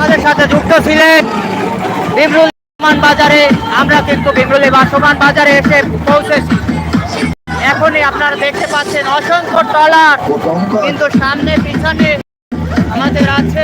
আমাদের সাথে যুক্ত ছিলেন বিমরুল রহমান বাজারে। আমরা কিন্তু বিমরুলি বাসমান বাজারে এসে পৌঁছেছি। এখনই আপনারা দেখতে পাচ্ছেন অসংখ্য ট্রলার। কিন্তু সামনে, পিছনে আমাদের আছে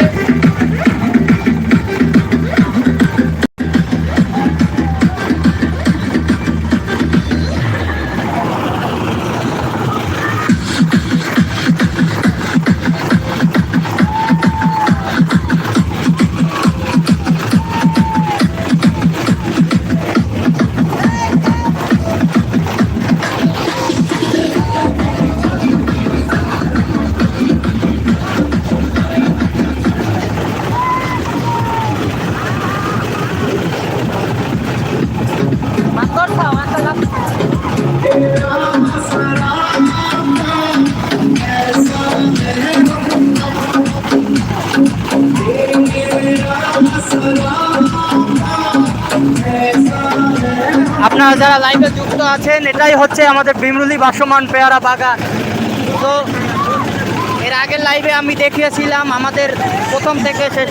যারা লাইভে যুক্ত আছেন, এটাই হচ্ছে আমাদের বিমরুলি বাসমান পেয়ারা বাগান। তো, এর আগের লাইভে আমি দেখিয়েছিলাম, আমাদের প্রথম থেকে শেষ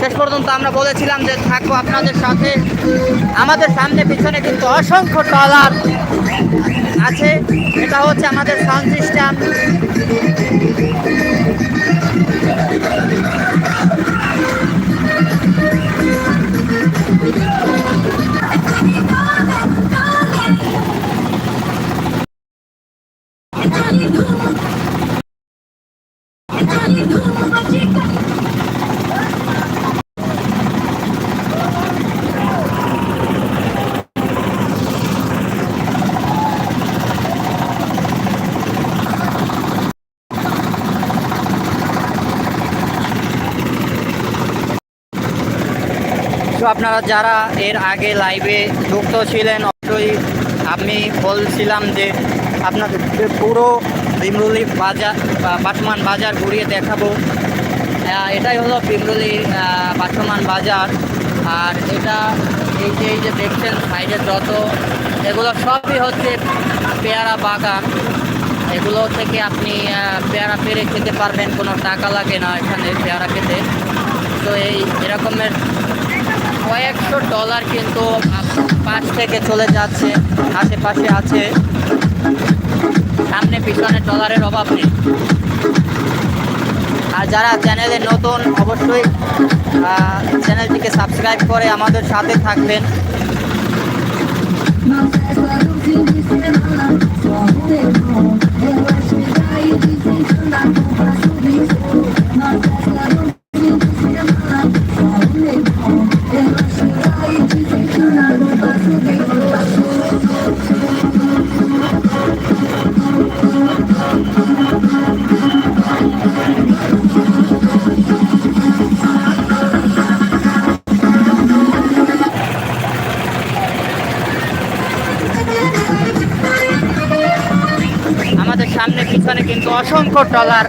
শেষ পর্যন্ত আমরা বলেছিলাম যে থাকব আপনাদের সাথে। আমাদের সামনে, পিছনে কিন্তু অসংখ্য ট্রলার আছে। এটা হচ্ছে আমাদের সাউন্ড সিস্টেম আপনারা যারা এর আগে লাইভে যুক্ত ছিলেন অবশ্যই আমি বলছিলাম যে আপনাদেরকে পুরো বিমরুলি বাজার বা বাসমান বাজার ঘুরিয়ে দেখাবো। এটাই হলো বিমরুলি আহ, বাসমান বাজার। আর এটা এই যে এই যে দেখছেন সাইডে যত এগুলো সবই হচ্ছে পেয়ারা বাগান। এগুলো থেকে আপনি পেয়ারা পেরে খেতে পারবেন কোনো টাকা লাগে না এখানে পেয়ারা খেতে। তো এই এরকমের কয়েকশো ডলার কিন্তু পাশ থেকে চলে যাচ্ছে, আশেপাশে আছে। সামনে পিছনে ডলারের অভাব নেই। আর যারা চ্যানেলে নতুন, অবশ্যই চ্যানেলটিকে সাবস্ক্রাইব করে আমাদের সাথে থাকবেন। অসংখ্য ডলার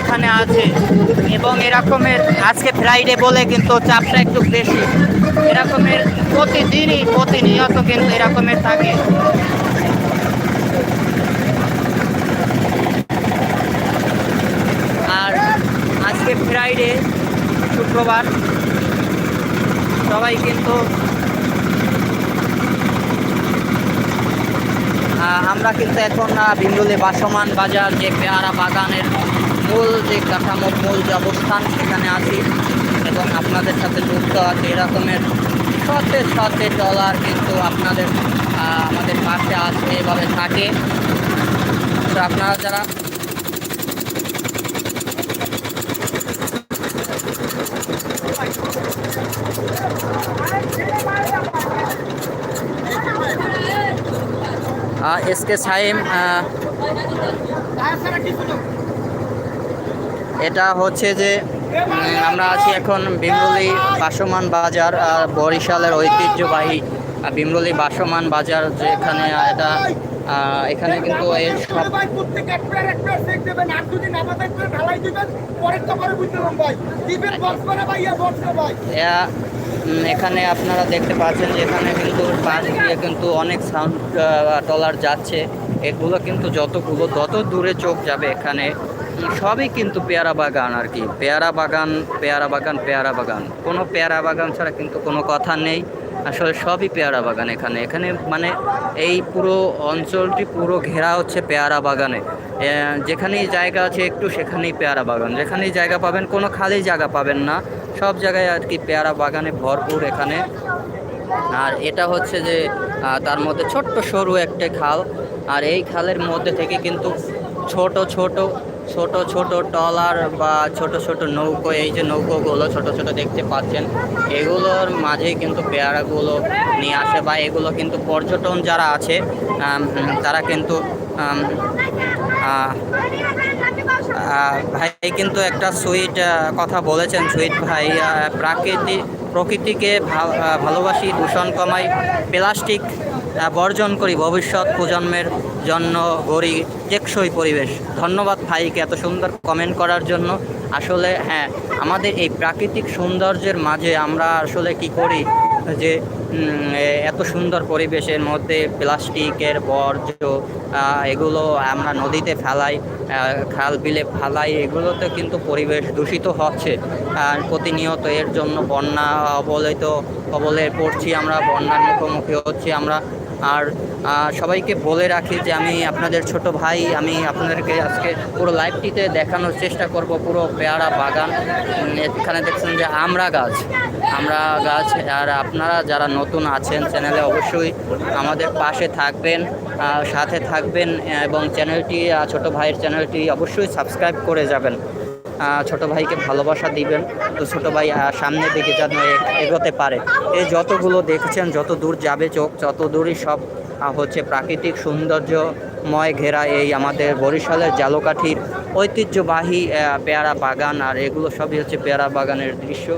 এখানে আছে। এবং এরকমের আজকে ফ্রাইডে বলে কিন্তু চাপটা একটু বেশি। এরকমের প্রতিদিনই প্রতিনিয়ত কিন্তু এরকমের থাকে। আর আজকে ফ্রাইডে শুক্রবার, সবাই কিন্তু আমরা কিন্তু এখন বিন্দুলে বাসমান বাজার, যে পেয়ারা বাগানের মূল যে কাঠামো মূল যে অবস্থান, সেখানে আছি। এবং আপনাদের সাথে যুক্ত আছে এরকমের সতে সতে ডলার কিন্তু আপনাদের আমাদের পাশে আছে, এভাবে থাকে। তো আপনারা যারা এস কে সাইম এটা হচ্ছে যে আমরা আছি এখন বিমরুলি বাসমান বাজার বরিশালের ঐতিহ্যবাহী বিমরুলি বাসমান বাজার যেখানে এটা এখানে কিন্তু ভাই এখানে আপনারা দেখতে পাচ্ছেন যে এখানে কিন্তু পাশ দিয়ে কিন্তু অনেক সাউন্ড টলার যাচ্ছে। এগুলো কিন্তু যতগুলো তত দূরে চোখ যাবে এখানে। সবই কিন্তু পেয়ারা বাগান আর কি। পেয়ারা বাগান পেয়ারা বাগান পেয়ারা বাগান। কোনো পেয়ারা বাগান ছাড়া কিন্তু কোনো কথা নেই। আসলে সবই পেয়ারা বাগান এখানে। এখানে মানে এই পুরো অঞ্চলটি পুরো ঘেরা হচ্ছে পেয়ারা বাগানে। যেখানেই জায়গা আছে একটু সেখানেই পেয়ারা বাগান। যেখানেই জায়গা পাবেন, কোনো খালি জায়গা পাবেন না। সব জায়গায় আর কি পেয়ারা বাগানে ভরপুর এখানে। আর এটা হচ্ছে যে তার মধ্যে ছোট্ট সরু একটা খাল। আর এই খালের মধ্যে থেকে কিন্তু ছোট ছোট ছোট ছোট টলার বা ছোট ছোট নৌকো, এই যে নৌকোগুলো ছোট ছোট দেখতে পাচ্ছেন, এগুলোর মাঝে কিন্তু পেয়ারাগুলো নিয়ে আসে বা এগুলো কিন্তু পর্যটন যারা আছে তারা কিন্তু ভাই কিন্তু একটা সুইট কথা বলেছেন সুইট ভাই। প্রাকৃতিক প্রকৃতিকে ভালোবাসি, দূষণ কমাই প্লাস্টিক বর্জন করি ভবিষ্যৎ প্রজন্মের জন্য গড়ি টেকসই পরিবেশ। ধন্যবাদ ভাইকে এত সুন্দর কমেন্ট করার জন্য। আসলে হ্যাঁ আমাদের এই প্রাকৃতিক সৌন্দর্যের মাঝে আমরা আসলে কি করি? যে এত সুন্দর পরিবেশের মধ্যে প্লাস্টিকের বর্জ্য এগুলো আমরা নদীতে ফেলাই খাল বিলে ফেলাই, এগুলোতে কিন্তু পরিবেশ দূষিত হচ্ছে। আর প্রতিনিয়ত এর জন্য বন্যা অবলিত কবলে পড়ছি আমরা, বন্যার মুখোমুখি হচ্ছি আমরা। আর সবাইকে বলে রাখি যে আমি আপনাদের ছোট ভাই, আমি আপনাদেরকে আজকে পুরো লাইভটিতে দেখানোর চেষ্টা করব পুরো পেয়ারা বাগান। এখানে দেখছেন যে আমরা গাছ আমরা গাছ, আর আপনারা যারা নতুন আছেন চ্যানেলে অবশ্যই আমাদের পাশে থাকবেন সাথে থাকবেন, এবং চ্যানেলটি ছোট ভাইয়ের চ্যানেলটি অবশ্যই সাবস্ক্রাইব করে যাবেন। ছোট ভাইকে ভালোবাসা দিবেন। তো ছোট ভাই সামনের দিকে যেন এগোতে পারে। এই যতগুলো দেখছেন, যত দূর যাবে চোখ তত দূরই সব হচ্ছে প্রাকৃতিক সৌন্দর্যময় ঘেরা এই আমাদের বরিশালের জালকাঠির ঐতিহ্যবাহী পেয়ারা বাগান, আর এগুলো সবই হচ্ছে পেয়ারা বাগানের দৃশ্য।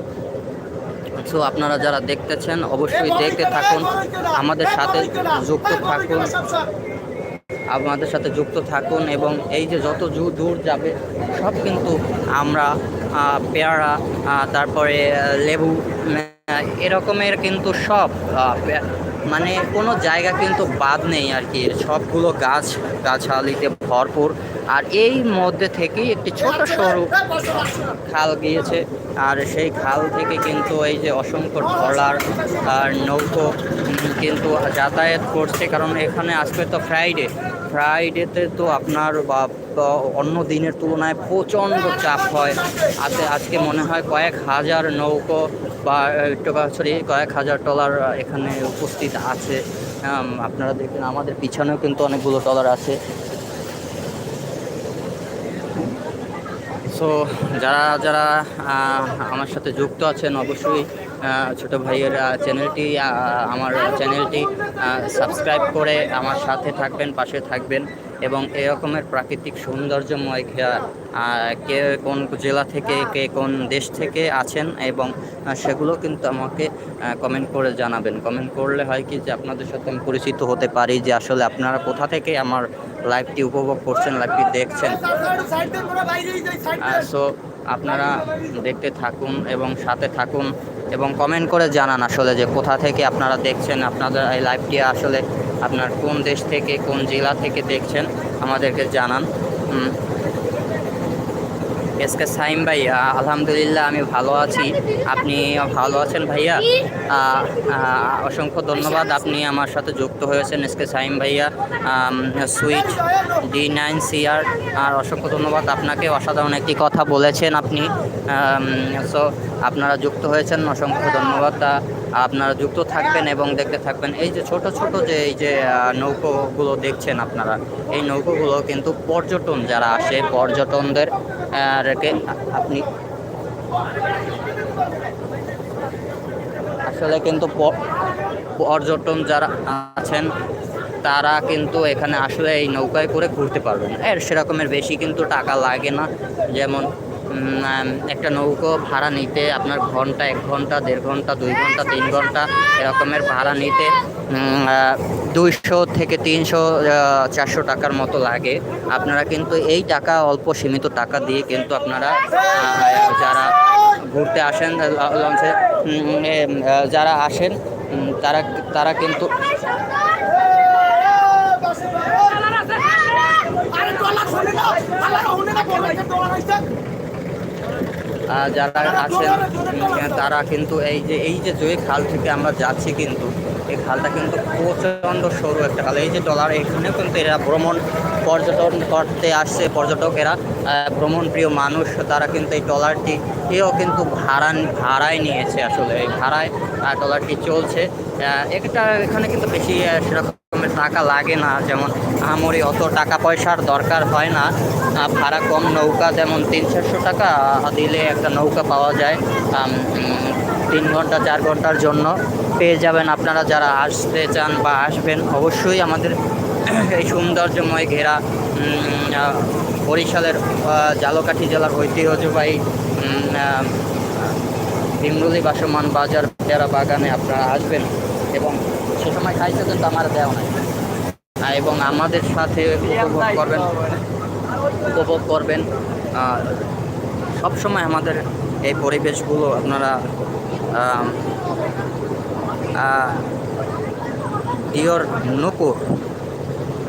সো আপনারা যারা দেখতেছেন, অবশ্যই দেখতে থাকুন। আমাদের সাথে যুক্ত থাকুন। আমাদের সাথে যুক্ত থাকুন এবং এই যে যত দূর যাবে, সব কিন্তু আমরা পেয়ারা তারপরে লেবু এরকমের কিন্তু সব মানে কোনো জায়গা কিন্তু বাদ নেই আর কি। সবগুলো গাছ, গাছালিতে ভরপুর। আর এই মধ্যে থেকেই একটি ছোট সরু খাল গিয়েছে। আর সেই খাল থেকে কিন্তু এই যে অসংখ্য ট্রলার আর নৌকো কিন্তু যাতায়াত করছে। কারণ এখানে আজকে তো ফ্রাইডে ফ্রাইডেতে তো আপনার বা অন্য দিনের তুলনায় প্রচণ্ড চাপ হয়। আজকে আজকে মনে হয় কয়েক হাজার নৌকো বা সরি কয়েক হাজার টলার এখানে উপস্থিত আছে। আপনারা দেখবেন আমাদের পিছনেও কিন্তু অনেকগুলো টলার আছে। সো যারা যারা আমার সাথে যুক্ত আছেন, অবশ্যই ছোট ভাইয়ের চ্যানেলটি আমার চ্যানেলটি সাবস্ক্রাইব করে আমার সাথে থাকবেন, পাশে থাকবেন এবং এরকমের প্রাকৃতিক সৌন্দর্যময় কে কোন জেলা থেকে, কে কোন দেশ থেকে আছেন এবং সেগুলো কিন্তু আমাকে কমেন্ট করে জানাবেন। কমেন্ট করলে হয় কি যে আপনাদের সাথে আমি পরিচিত হতে পারি যে আসলে আপনারা কোথা থেকে আমার লাইভটি উপভোগ করছেন, লাইভটি দেখছেন। সো আপনারা দেখতে থাকুন এবং সাথে থাকুন এবং কমেন্ট করে জানান আসলে যে কোথা থেকে আপনারা দেখছেন আপনাদের এই লাইভটি আসলে আপনার কোন দেশ থেকে, কোন জেলা থেকে দেখছেন, আমাদেরকে জানান। এসকে সাইম ভাই আলহামদুলিল্লাহ আমি ভালো আছি। আপনি ভালো আছেন ভাইয়া? অসংখ্য ধন্যবাদ, আপনি আমার সাথে যুক্ত হয়েছেন এসকে সাইম ভাইয়া। সুইট ডি নাইন সিআর আর অসংখ্য ধন্যবাদ, আপনাকে অসাধারণ একটি কথা বলেছেন আপনি। সো, আপনারা যুক্ত হয়েছেন, অসংখ্য ধন্যবাদ। আপনারা যুক্ত থাকবেন এবং দেখতে থাকবেন। এই যে ছোট ছোট যে এই যে নৌকোগুলো দেখছেন আপনারা, এই নৌকোগুলো কিন্তু পর্যটন যারা আসে, পর্যটনদের আপনি আসলে কিন্তু পর্যটন যারা আছেন, তারা কিন্তু এখানে আসলে এই নৌকায় করে ঘুরতে পারবেন। এর সেরকমের বেশি কিন্তু টাকা লাগে না। যেমন একটা নৌকো ভাড়া নিতে আপনার ঘণ্টা, এক ঘণ্টা, দেড় ঘণ্টা, দুই ঘণ্টা, তিন ঘণ্টা এরকমের ভাড়া নিতে দুইশো থেকে তিনশো চারশো টাকার মতো লাগে। আপনারা কিন্তু এই টাকা অল্প সীমিত টাকা দিয়ে কিন্তু আপনারা যারা ঘুরতে আসেন লঞ্চে যারা আসেন তারা তারা কিন্তু আরে শুনে না আল্লাহ উনি না বলে যারা আছেন তারা কিন্তু এই যে এই যে জয়ী খাল থেকে আমরা যাচ্ছি কিন্তু এই খালটা কিন্তু প্রচণ্ড সরু একটা খাল। এই যে ডলার এখানেও কিন্তু এরা ভ্রমণ পর্যটন করতে আসছে। পর্যটকেরা আহ, ভ্রমণ প্রিয় মানুষ তারা কিন্তু এই ট্রলারটি এও কিন্তু ভাড়া ভাড়ায় নিয়েছে আসলে। এই ভাড়ায় ট্রলারটি চলছে। একটা এখানে কিন্তু বেশি আহ, সেরকমের টাকা লাগে না, যেমন আমরি অত টাকা পয়সার দরকার হয় না। ভাড়া কম নৌকা, যেমন তিন চারশো টাকা দিলে একটা নৌকা পাওয়া যায় তিন ঘণ্টা, চার ঘণ্টার জন্য। পেয়ে যাবেন আপনারা যারা আসতে চান বা আসবেন, অবশ্যই আমাদের এই সৌন্দর্যময় ঘেরা বরিশালের জালকাঠি জেলার ঐতিহ্যবাহী ভিমরুলি বাসমান বাজার পেয়ারা বাগানে আপনারা আসবেন এবং সে সময় খাইতে কিন্তু আমার দেওয়া নাই। এবং আমাদের সাথে উপভোগ করবেন উপভোগ করবেন। আহ, সবসময় আমাদের এই পরিবেশগুলো আপনারা ডিওর নুপুর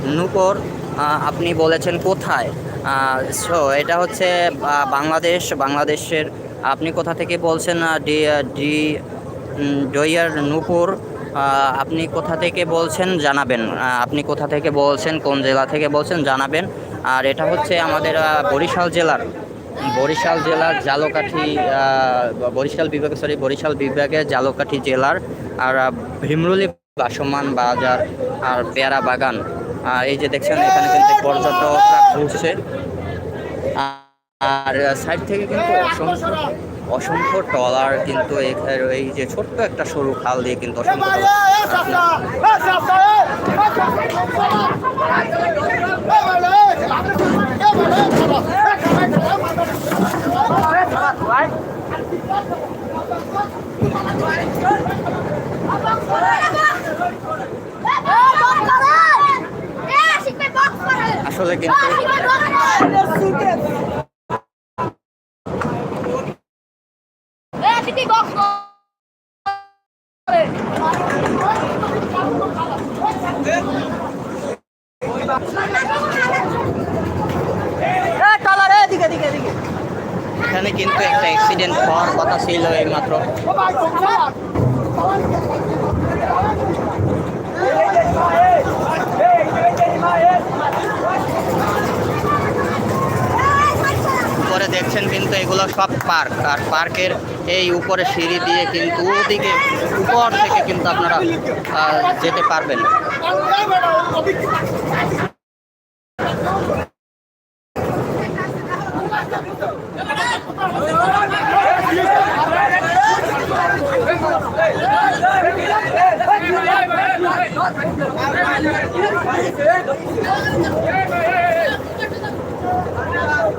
নুপুর আপনি বলেছেন কোথায়? সো এটা হচ্ছে বাংলাদেশ বাংলাদেশের আপনি কোথা থেকে বলছেন ডি ডি ডইয়ার নূপুর আপনি কোথা থেকে বলছেন জানাবেন। আপনি কোথা থেকে বলছেন, কোন জেলা থেকে বলছেন জানাবেন। আর এটা হচ্ছে আমাদের বরিশাল জেলার বরিশাল জেলার জালকাঠি বরিশাল বিভাগ সরি বরিশাল বিভাগের জালকাঠি জেলার, আর ভীমরুলি বাসমান বাজার, আর পেয়ারা বাগান। এই যে দেখছেন, এখানে কিন্তু পর্যটকরা ঘুরছে। আর সাইড থেকে কিন্তু অসংখ্য অসংখ্য ট্রলার কিন্তু এখানে এই যে ছোট্ট একটা সরু খাল দিয়ে কিন্তু অসংখ্য ভাই ট্রলার আসলে কিন্তু এখানে কিন্তু একটা অ্যাক্সিডেন্ট হওয়ার কথা ছিল এইমাত্র। উপরে দেখছেন কিন্তু এগুলো সব পার্ক আর পার্কের এই উপরে সিঁড়ি দিয়ে কিন্তু ওদিকে উপর থেকে কিন্তু আপনারা যেতে পারবেন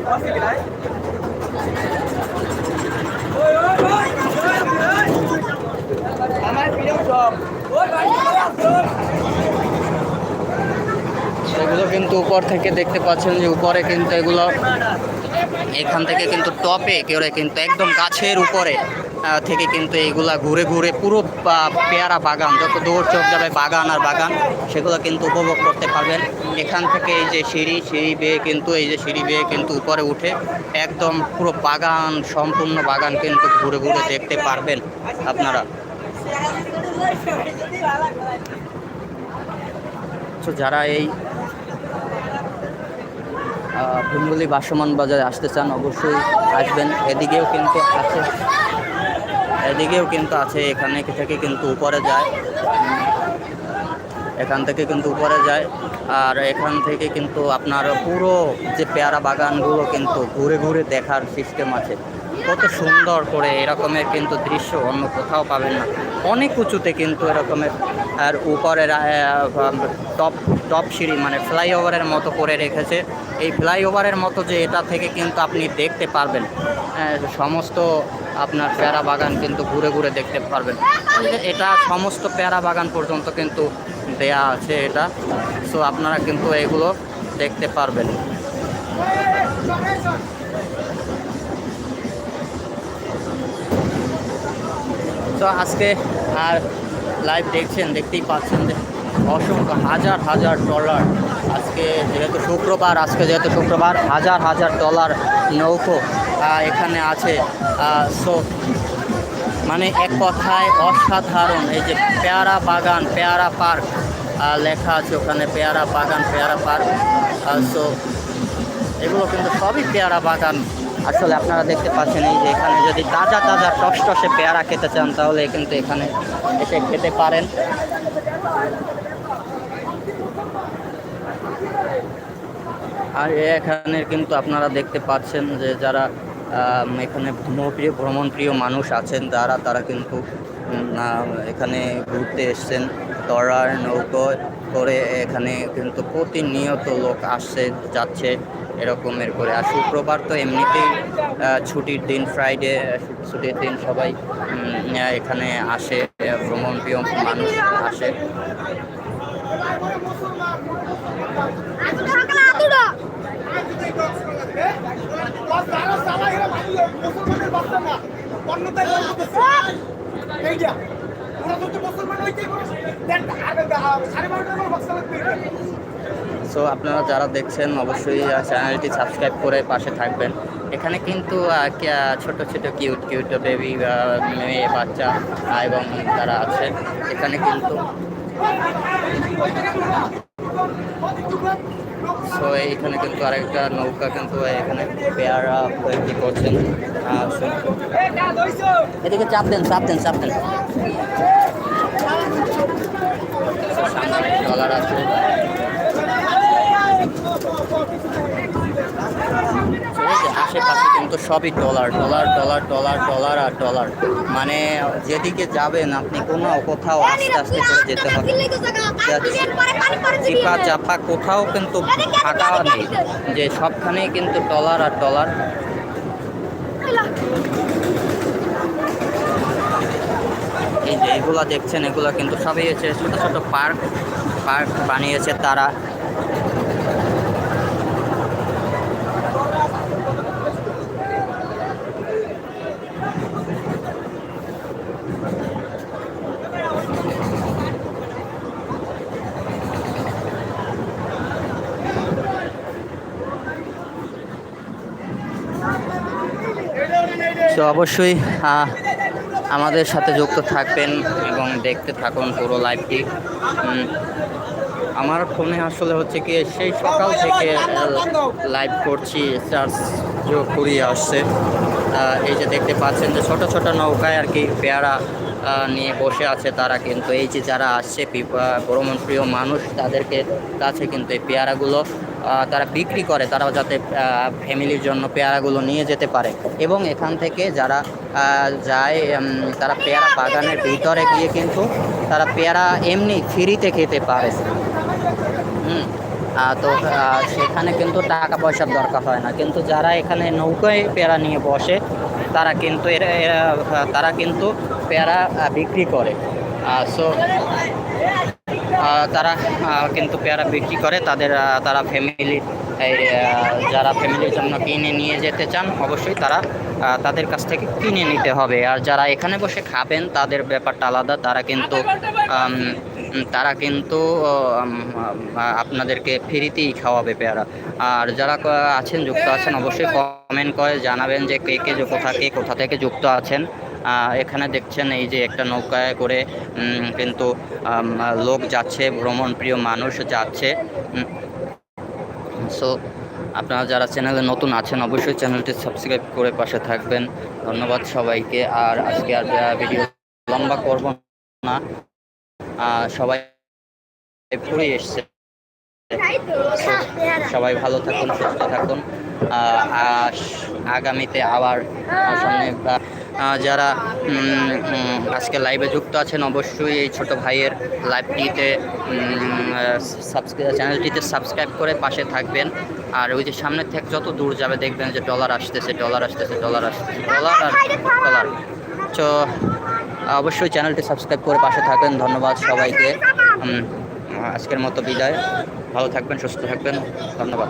আল্লাহ বেটা অভিজ্ঞ এগুলো কিন্তু উপর থেকে দেখতে পাচ্ছেন যে উপরে কিন্তু এগুলো এখান থেকে কিন্তু টপে করে কিন্তু একদম গাছের উপরে থেকে কিন্তু এইগুলা ঘুরে ঘুরে পুরো পেয়ারা বাগান, যত দূর চোখ যাবে বাগান আর বাগান, সেগুলো কিন্তু উপভোগ করতে পারবেন। এখান থেকে এই যে সিঁড়ি সিঁড়ি বেয়ে কিন্তু, এই যে সিঁড়ি বেয়ে কিন্তু উপরে উঠে একদম পুরো বাগান, সম্পূর্ণ বাগান কিন্তু ঘুরে ঘুরে দেখতে পারবেন আপনারা। যারা এই ভুমগুলি বাসমান বাজারে আসতে চান, অবশ্যই আসবেন। এদিকেও কিন্তু আছে। এদিকেও কিন্তু আছে, এখানে থেকে কিন্তু উপরে যায়। এখান থেকে কিন্তু উপরে যায়। আর এখান থেকে কিন্তু আপনার পুরো যে পেয়ারা বাগানগুলো কিন্তু ঘুরে ঘুরে দেখার সিস্টেম আছে। কত সুন্দর করে এরকমের কিন্তু দৃশ্য অন্য কোথাও পাবেন না। অনেক উঁচুতে কিন্তু এরকমের, আর উপরের টপ টপ সিঁড়ি মানে ফ্লাইওভারের মতো করে রেখেছে। এই ফ্লাইওভারের মতো যে এটা থেকে কিন্তু আপনি দেখতে পারবেন। সমস্ত আপনার প্যারা বাগান কিন্তু ঘুরে ঘুরে দেখতে পারবেন। এটা সমস্ত প্যারা বাগান পর্যন্ত কিন্তু দেয়া আছে এটা। সো আপনারা কিন্তু এগুলো দেখতে পারবেন। তো আজকে আর লাইভ দেখছেন, দেখতেই পাচ্ছেন অসংখ্য হাজার হাজার ডলার। আজকে যেহেতু শুক্রবার, আজকে যেহেতু শুক্রবার, হাজার হাজার ডলার নৌকো এখানে আছে। সো মানে এক কথায় অসাধারণ। এই যে পেয়ারা বাগান, পেয়ারা পার্ক লেখা আছে ওখানে, পেয়ারা বাগান, পেয়ারা পার্ক। সো এগুলো কিন্তু সবই পেয়ারা বাগান। আসলে আপনারা দেখতে পাচ্ছেন এই যে এখানে যদি তাজা তাজা টসটসে পেয়ারা খেতে চান, তাহলে কিন্তু এখানে এসে খেতে পারেন। আর এখানে কিন্তু আপনারা দেখতে পাচ্ছেন যে যারা এখানে ভ্রমণপ্রিয় ভ্রমণপ্রিয় মানুষ আছেন তারা তারা কিন্তু এখানে ঘুরতে এসছেন। তরার নৌকো করে এখানে কিন্তু প্রতিনিয়ত লোক আসছে, যাচ্ছে এরকমের করে। আর শুক্রবার তো এমনিতেই ছুটির দিন ফ্রাইডে ছুটির দিন সবাই এখানে আসে, ভ্রমণপ্রিয় মানুষ আসে তারা সালা এরা মানুষ মুসলমানের বাচ্চা এইটা ওরা মুসলমান সাড়ে লাগবে। সো আপনারা যারা দেখছেন অবশ্যই চ্যানেলটি সাবস্ক্রাইব করে পাশে থাকবেন। এখানে কিন্তু ছোট ছোট কিউট কিউট বেবি মেয়ে বাচ্চা এবং তারা আছে এখানে কিন্তু সো এইখানে কিন্তু আরেকটা নৌকা কিন্তু এখানে পেয়ারা কি করছেন। এদিকে চাপ দেন চাপ দেন চাপ দেন। ডলার আছে এই যে কিন্তু সবই dollar dollar dollar dollar dollar আর ডলার মানে যেদিকে যাবেন আপনি কোনো কোথাও আস্তে আস্তে করে যেতে হবে। চিপা চাপা কোথাও কিন্তু ফাঁকা নেই। যে সবখানেই কিন্তু ডলার আর ডলার এই যে এগুলো দেখছেন এগুলো কিন্তু সবই হচ্ছে ছোটো ছোটো পার্ক। পার্ক বানিয়েছে তারা। তো অবশ্যই আমাদের সাথে যুক্ত থাকবেন এবং দেখতে থাকুন পুরো লাইভটি আমার ফোনে আসলে হচ্ছে কি, সেই সকাল থেকে লাইভ করছি চার্জ করিয়ে আসছে। এই যে দেখতে পাচ্ছেন যে ছোট ছোট নৌকায় আর কি পেয়ারা নিয়ে বসে আছে তারা কিন্তু। এই যে যারা আসছে ভ্রমণপ্রিয় মানুষ, তাদেরকে কাছে কিন্তু এই পেয়ারাগুলো তারা বিক্রি করে, তারা যাতে ফ্যামিলির জন্য পেয়ারাগুলো নিয়ে যেতে পারে। এবং এখান থেকে যারা যায় তারা পেয়ারা বাগানের ভিতরে গিয়ে কিন্তু তারা পেয়ারা এমনি ফ্রিতে খেতে পারে। তো সেখানে কিন্তু টাকা পয়সার দরকার হয় না। কিন্তু যারা এখানে নৌকায় পেয়ারা নিয়ে বসে, তারা কিন্তু এরা- তারা কিন্তু পেয়ারা বিক্রি করে। সো তারা কিন্তু পেয়ারা বিক্রি করে, তাদের তারা ফ্যামিলি যারা ফ্যামিলির জন্য কিনে নিয়ে যেতে চান, অবশ্যই তারা তাদের কাছ থেকে কিনে নিতে হবে। আর যারা এখানে বসে খাবেন, তাদের ব্যাপারটা আলাদা। তারা কিন্তু তারা কিন্তু আপনাদেরকে ফ্রিতেই খাওয়াবে পেয়ারা। আর যারা আছেন, যুক্ত আছেন, অবশ্যই কমেন্ট করে জানাবেন যে কে কে কোথা কে কোথা থেকে যুক্ত আছেন। এখানে দেখছেন এই যে একটা নৌকায় করে কিন্তু লোক যাচ্ছে, ভ্রমণ প্রিয় মানুষ যাচ্ছে। সো আপনারা যারা চ্যানেলে নতুন আছেন, অবশ্যই চ্যানেলটি সাবস্ক্রাইব করে পাশে থাকবেন। ধন্যবাদ সবাইকে। আর আজকে আর ভিডিও লম্বা করব না। সবাই ঘুরে এসছে। সবাই ভালো থাকুন, সুস্থ থাকুন। আগামীতে আবার সামনে যারা আজকে লাইভে যুক্ত আছেন, অবশ্যই এই ছোট ভাইয়ের লাইভটিতে সাবস্ক্রাইব চ্যানেলটিতে সাবস্ক্রাইব করে পাশে থাকবেন। আর ওই যে সামনে থেকে যত দূর যাবে দেখবেন যে ডলার আসতেছে ডলার আসতেছে ডলার আসতেছে ডলার আর ডলার তো, অবশ্যই চ্যানেলটি সাবস্ক্রাইব করে পাশে থাকবেন। ধন্যবাদ সবাইকে। আজকের মতো বিদায়। ভালো থাকবেন, সুস্থ থাকবেন। ধন্যবাদ।